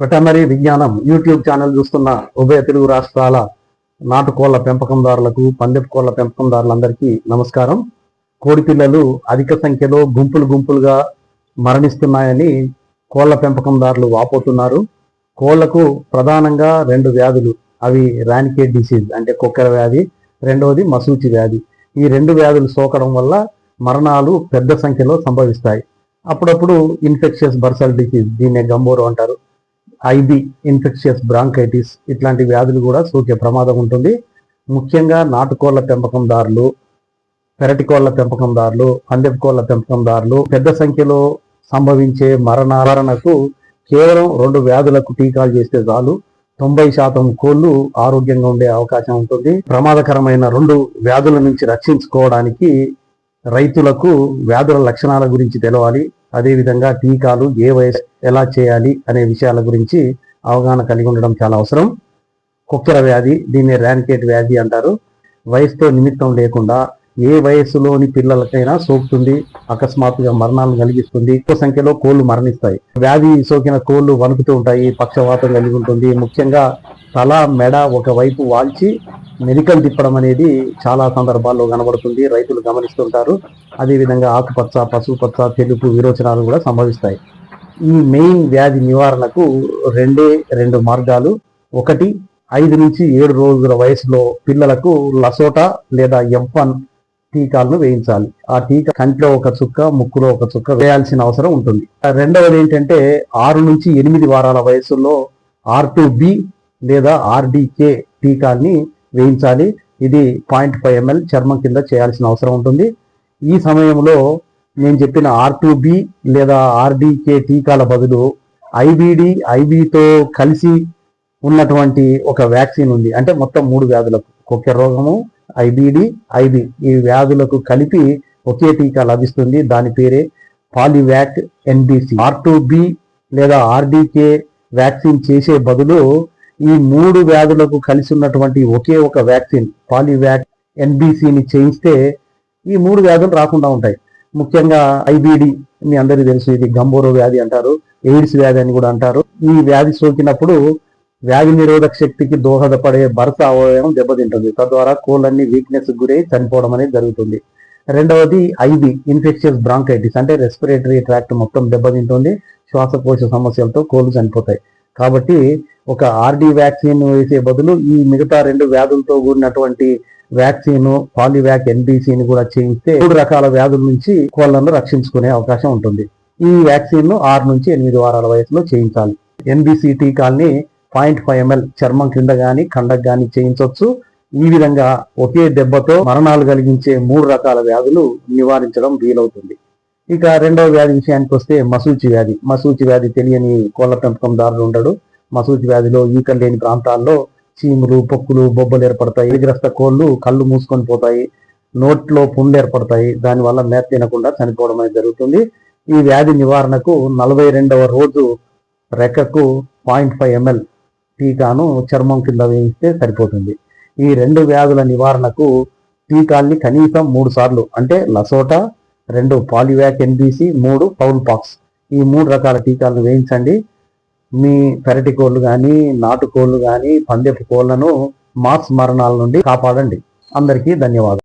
Veterinary విజ్ఞానం YouTube channel చూస్తున్న ఉభయ తెలుగు రాష్ట్రాల నాటుకోళ్ళ పెంపకందారులకు పందెపు కోళ్ళ పెంపకందారులందరికీ నమస్కారం. కోడి పిల్లలు అధిక సంఖ్యలో గుంపులు గుంపులుగా మరణిస్తున్నాయని కోళ్ళ పెంపకందారులు వాపోతున్నారు. కోళ్ళకు ప్రధానంగా రెండు వ్యాధులు అవి రానికేట్ డిసీజ్ అంటే కుక్కర వ్యాధి రెండవది మసూచి వ్యాధి. ఈ రెండు వ్యాధులు సోకడం వల్ల మరణాలు పెద్ద సంఖ్యలో సంభవిస్తాయి. అప్పుడప్పుడు ఇన్ఫెక్షియస్ బర్సల్ డిసీజ్ దీన్నే గంబోరు అంటారు. ఐబి ఇన్ఫెక్షియస్ బ్రాంకైటిస్ ఇట్లాంటి వ్యాధులు కూడా సోకే ప్రమాదం ఉంటుంది. ముఖ్యంగా నాటుకోళ్ళ పెంపకందారులు పెరటి కోళ్ళ పెంపకందారులు పందెపు కోళ్ళ పెంపకందారులు పెద్ద సంఖ్యలో సంభవించే మరణాలకు కేవలం రెండు వ్యాధులకు టీకాలు చేస్తే చాలు. తొంభై శాతం కోళ్ళు ఆరోగ్యంగా ఉండే అవకాశం ఉంటుంది. ప్రమాదకరమైన రెండు వ్యాధుల నుంచి రక్షించుకోవడానికి రైతులకు వ్యాధుల లక్షణాల గురించి తెలవాలి. అదేవిధంగా టీకాలు ఏ వయసు ఎలా చేయాలి అనే విషయాల గురించి అవగాహన కలిగి ఉండడం చాలా అవసరం. కుక్కెర వ్యాధి దీన్ని ర్యానికేట్ వ్యాధి అంటారు. వయసుతో నిమిత్తం లేకుండా ఏ వయసులోని పిల్లలకైనా సోకుతుంది అకస్మాత్తుగా మరణాలను కలిగిస్తుంది. ఎక్కువ సంఖ్యలో కోళ్ళు మరణిస్తాయి. వ్యాధి సోకిన కోళ్ళు వణుకుతూ ఉంటాయి పక్షవాతం కలిగి ఉంటుంది. ముఖ్యంగా తల మెడ ఒకవైపు వాల్చి మెడికల్ తిప్పడం అనేది చాలా సందర్భాల్లో కనబడుతుంది. రైతులు గమనిస్తుంటారు. అదేవిధంగా ఆకుపచ్చ పసుపుపచ్చ తెలుపు విరోచనాలు కూడా సంభవిస్తాయి. ఈ మెయిన్ వ్యాధి నివారణకు రెండే రెండు మార్గాలు. ఒకటి ఐదు నుంచి ఏడు రోజుల వయసులో పిల్లలకు లసోటా లేదా ఎంఫన్ టీకాలను వేయించాలి. ఆ టీకా కంట్లో ఒక చుక్క ముక్కులో ఒక చుక్క వేయాల్సిన అవసరం ఉంటుంది. రెండవది ఏంటంటే ఆరు నుంచి ఎనిమిది వారాల వయసులో ఆర్ టు బి లేదా ఆర్డికే టీకాల్ని వేయించాలి. ఇది పాయింట్ ఫైవ్ ఎంఎల్ చర్మం కింద చేయాల్సిన అవసరం ఉంటుంది. ఈ సమయంలో నేను చెప్పిన ఆర్ టు బి లేదా ఆర్డీకే టీకాల బదులు ఐబిడి ఐబితో కలిసి ఉన్నటువంటి ఒక వ్యాక్సిన్ ఉంది. అంటే మొత్తం మూడు వ్యాధులకు కొక్కెర రోగము ఐబిడి ఐబి ఈ వ్యాధులకు కలిపి ఒకే టీకా లభిస్తుంది. దాని పేరే పాలివ్యాక్ ఎన్బిసి ఆర్ టూ బి లేదా ఆర్డీకే వ్యాక్సిన్ చేసే బదులు ఈ మూడు వ్యాధులకు కలిసి ఉన్నటువంటి ఒకే ఒక వ్యాక్సిన్ పాలివ్యాక్ ఎన్బిసిని చేయిస్తే ఈ మూడు వ్యాధులు రాకుండా ఉంటాయి. ముఖ్యంగా ఐబిడి మీ అందరికీ తెలుసు ఇది గంబోరో వ్యాధి అంటారు ఎయిడ్స్ వ్యాధి అని కూడా అంటారు. ఈ వ్యాధి సోకినప్పుడు వ్యాధి నిరోధక శక్తికి దోహదపడే భర్త అవయవం దెబ్బతింటుంది. తద్వారా కోళ్ళన్ని వీక్నెస్ గురై చనిపోవడం అనేది జరుగుతుంది. రెండవది ఐబి ఇన్ఫెక్షియస్ బ్రాంకైటిస్ అంటే రెస్పిరేటరీ ట్రాక్ట్ మొత్తం దెబ్బతింటుంది. శ్వాసకోశ సమస్యలతో కోళ్ళు చనిపోతాయి. కాబట్టి ఒక ఆర్డి వ్యాక్సిన్ వేసే బదులు ఈ మిగతా రెండు వ్యాధులతో కూడినటువంటి వ్యాక్సిన్ పాలివ్యాక్ ఎన్బిసిని కూడా చేయిస్తే మూడు రకాల వ్యాధుల నుంచి కోళ్ళను రక్షించుకునే అవకాశం ఉంటుంది. ఈ వ్యాక్సిన్ను ఆరు నుంచి ఎనిమిది వారాల వయసులో చేయించాలి. ఎన్బిసి టీకాల్ని పాయింట్ ఫైవ్ ఎంఎల్ చర్మం కింద గాని కండకు గాని చేయించవచ్చు ఈ విధంగా ఒకే దెబ్బతో మరణాలు కలిగించే మూడు రకాల వ్యాధులు నివారించడం వీలవుతుంది. ఇక రెండవ వ్యాధి విషయానికి వస్తే మసూచి వ్యాధి. మసూచి వ్యాధి తెలియని కోళ్ళ పెంపకందారుడు ఉండడు. మసూచి వ్యాధిలో ఈకలు లేని ప్రాంతాల్లో చీములు పొక్కులు బొబ్బలు ఏర్పడతాయి. ఎదిగ్రస్త కోళ్ళు కళ్ళు మూసుకొని పోతాయి. నోట్లో పుండ్లు ఏర్పడతాయి. దానివల్ల మేత తినకుండా చనిపోవడం అనేది జరుగుతుంది. ఈ వ్యాధి నివారణకు నలభై రెండవ రోజు రెక్కకు పాయింట్ ఫైవ్ ఎంఎల్ టీకాను చర్మం కింద వేయిస్తే సరిపోతుంది. ఈ రెండు వ్యాధుల నివారణకు టీకాల్ని కనీసం మూడు సార్లు అంటే లసోటా రెండు పాలివ్యాక్ ఎన్బిసి మూడు పౌల్ పాక్స్. ఈ మూడు రకాల టీకాలను వేయించండి. మీ పెరటి కోళ్ళు కానీ నాటు కోళ్ళు కానీ పందెపు కోళ్ళను మాస్ మరణాల నుండి కాపాడండి. అందరికీ ధన్యవాదాలు.